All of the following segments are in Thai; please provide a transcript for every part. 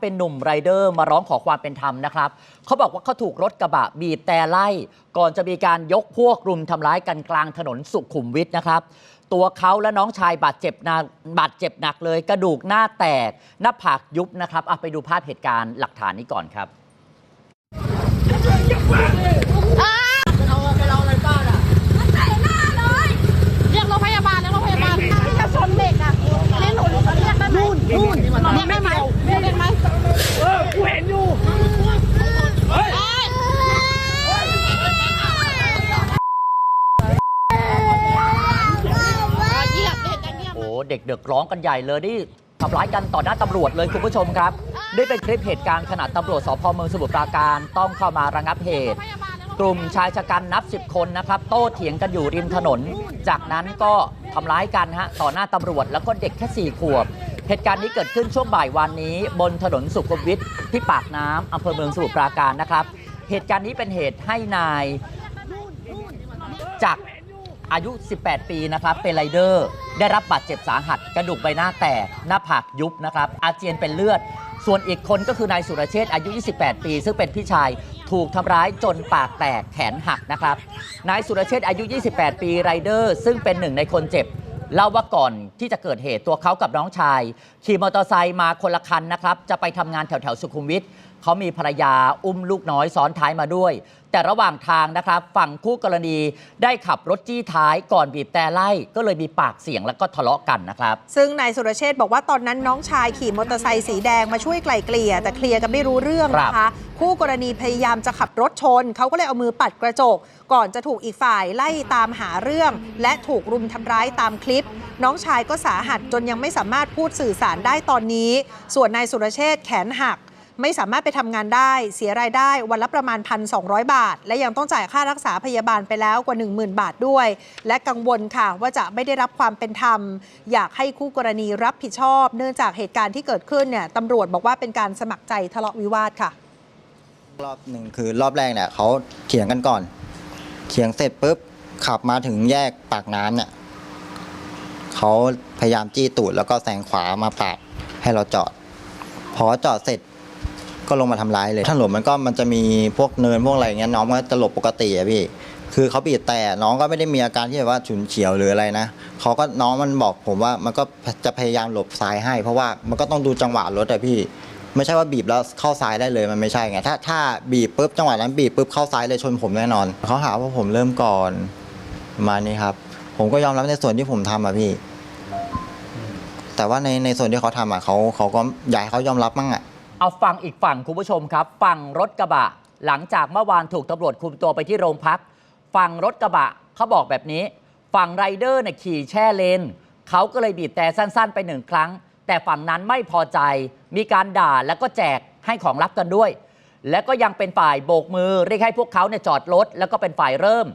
เป็นหนุ่มไรเดอร์มาร้องขอความเป็นธรรมนะครับ เขาบอกว่าเขาถูกรถกระบะบีบแต่ไล่ ก่อนจะมีการยกพวกรุมทำร้ายกันกลางถนนสุขุมวิทนะครับ ตัวเขาและน้องชายบาดเจ็บหนักบาดเจ็บหนักเลย กระดูกหน้าแตก หน้าผากยุบนะครับอะไปดูภาพเหตุการณ์หลักฐานนี้ก่อนครับ ใส่หน้าเลย เรียกรถพยาบาลเรียกรถพยาบาล ที่จะชนเด็กอะเรียกหนูเรียกได้ไหม นู่นนู่นเรียกได้ไหมเรียกได้ไหม เออ กูเห็นอยู่ เฮ้ย เหยียบเด็กกัน เด็กเด็กร้องกันใหญ่เลยนี่ทำร้ายกันต่อหน้าตำรวจเลยคุณผู้ชมครับนี่เป็นคลิปเหตุการณ์ขณะตำรวจสพเมืองสมุทรปราการต้องเข้ามาระงับเหตุกรถกลุ่มชายชะกันนับ 10 คนนะครับโต้เถียงกันอยู่ริมถนน จากนั้นก็ทำร้ายกันฮะต่อหน้าตำรวจแล้วก็เด็กแค่4ขวบ เหตุการณ์นี้เกิดขึ้นช่วงบ่ายวันนี้ บนถนนสุขุมวิทที่ปากน้ำอำเภอเมืองสมุทรปราการนะครับ เหตุการณ์นี้เป็นเหตุให้นายจากอายุ 18 ปีนะครับเป็นไรเดอร์ ได้รับบาดเจ็บสาหัส กระดูกใบหน้าแตกหน้าผากยุบนะครับ อาเจียนเป็นเลือด ส่วนอีกคนก็คือนายสุรเชษอายุ 28 ปี ซึ่งเป็นพี่ชายถูกทำร้ายจนปากแตกแขนหักนะครับนายสุรเชษอายุ 28 ปีไรเดอร์ ซึ่งเป็นหนึ่งในคนเจ็บเล่าว่าก่อนที่จะเกิดเหตุตัวเขากับน้องชาย ขี่มอเตอร์ไซค์มาคนละคันนะครับ จะไปทำงานแถวแถวสุขุมวิท เขามีภรรยาอุ้มลูกน้อยซ้อนท้ายมาด้วย แต่ระหว่างทางนะครับฝั่งคู่กรณีได้ขับรถจี้ท้ายก่อนบีบแต่ไล่ ก็เลยมีปากเสียงแล้วก็ทะเลาะกันนะครับ ซึ่งนายสุรเชษฐ์บอกว่าตอนนั้นน้องชายขี่มอเตอร์ไซค์สีแดงมาช่วยไกล่เกลี่ยแต่เคลียร์กันไม่รู้เรื่องนะครัคะบคู่กรณีพยายามจะขับรถชน เขาก็เลยเอามือปัดกระจก ก่อนจะถูกอีกฝ่ายไล่ตามหาเรื่อง และถูกรุมทำร้ายตามคลิป น้องชายก็สาหัสจนยังไม่สามารถพูดสื่อสารได้ตอนนี้ ส่วนนายสุรเชษฐ์แขนหัก ไม่สามารถไปทำงานได้ เสียรายได้วันละประมาณ 1,200 บาท และยังต้องจ่ายค่ารักษาพยาบาลไปแล้วกว่า 10,000 บาทด้วย และกังวลค่ะว่าจะไม่ได้รับความเป็นธรรม อยากให้คู่กรณีรับผิดชอบ เนื่องจากเหตุการณ์ที่เกิดขึ้นเนี่ยตำรวจบอกว่าเป็นการสมัครใจทะเลาะวิวาทค่ะ รอบหนึ่งคือรอบแรกเนี่ยเขาเถียงกันก่อนเถียงเสร็จปุ๊บขับมาถึงแยกปากน้ำเนี่ยเขาพยายามจี้ตูดแล้วก็แซงขวามาปาดให้เราจอด พอจอดเสร็จ ก็ลงมาทำร้ายเลยถนนมันก็มันจะมีพวกเนินพวกอะไรเงี้ยน้องก็จะหลบปกติอะพี่ คือเขาบีบแต่น้องก็ไม่ได้มีอาการที่แบบว่าฉุนเฉียวหรืออะไรนะเขาก็น้องมันบอกผมว่ามันก็จะพยายามหลบซ้ายให้ เพราะว่ามันก็ต้องดูจังหวะรถอะพี่ ไม่ใช่ว่าบีบแล้วเข้าซ้ายได้เลยมันไม่ใช่ไงถ้าถ้าบีบปุ๊บจังหวะนั้นบีบปุ๊บเข้าซ้ายเลยชนผมแน่นอนเขาหาว่าผมเริ่มก่อนมานี้ครับ ผมก็ยอมรับในส่วนที่ผมทำอะพี่ แต่ว่าในในส่วนที่เขาทำอะเขาเขาก็อยากให้เขายอมรับมั่งอะ เอาฟังอีกฝั่งคุณผู้ชมครับ ฝั่งรถกระบะ หลังจากเมื่อวานถูกตำรวจคุมตัวไปที่โรงพัก ฝั่งรถกระบะเขาบอกแบบนี้ ฝั่งไรเดอร์เนี่ยขี่แช่เลนเขาก็เลยบีบแต่สั้น ๆ ไปหนึ่งครั้ง แต่ฝั่งนั้นไม่พอใจ มีการด่าแล้วก็แจกให้ของลับกันด้วย และก็ยังเป็นฝ่ายโบกมือเรียกให้พวกเขาเนี่ยจอดรถแล้วก็เป็นฝ่ายเริ่ม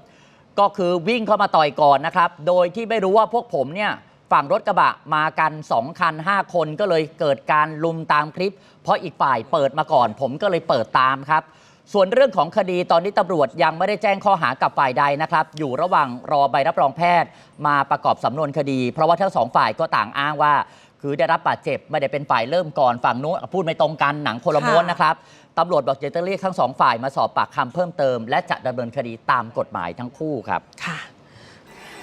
ก็คือวิ่งเข้ามาต่อยก่อนนะครับ โดยที่ไม่รู้ว่าพวกผมเนี่ย ฝั่งรถกระบะมากัน 2 คัน 5 คนก็เลยเกิดการลุมตามคลิป เพราะอีกฝ่ายเปิดมาก่อน ผมก็เลยเปิดตามครับ ส่วนเรื่องของคดีตอนนี้ตำรวจยังไม่ได้แจ้งข้อหากับฝ่ายใดนะครับ อยู่ระหว่างรอใบรับรองแพทย์ มาประกอบสำนวนคดี เพราะว่าทั้งสองฝ่ายก็ต่างอ้างว่า คือได้รับบาดเจ็บไม่ได้เป็นฝ่ายเริ่มก่อนฝั่งนู้นพูดไม่ตรงกันหนังคนละม้วนนะครับตำรวจบอกจะเรียกทั้งสองฝ่ายมาสอบปากคำเพิ่มเติม และจะดำเนินคดีตามกฎหมายทั้งคู่ครับค่ะ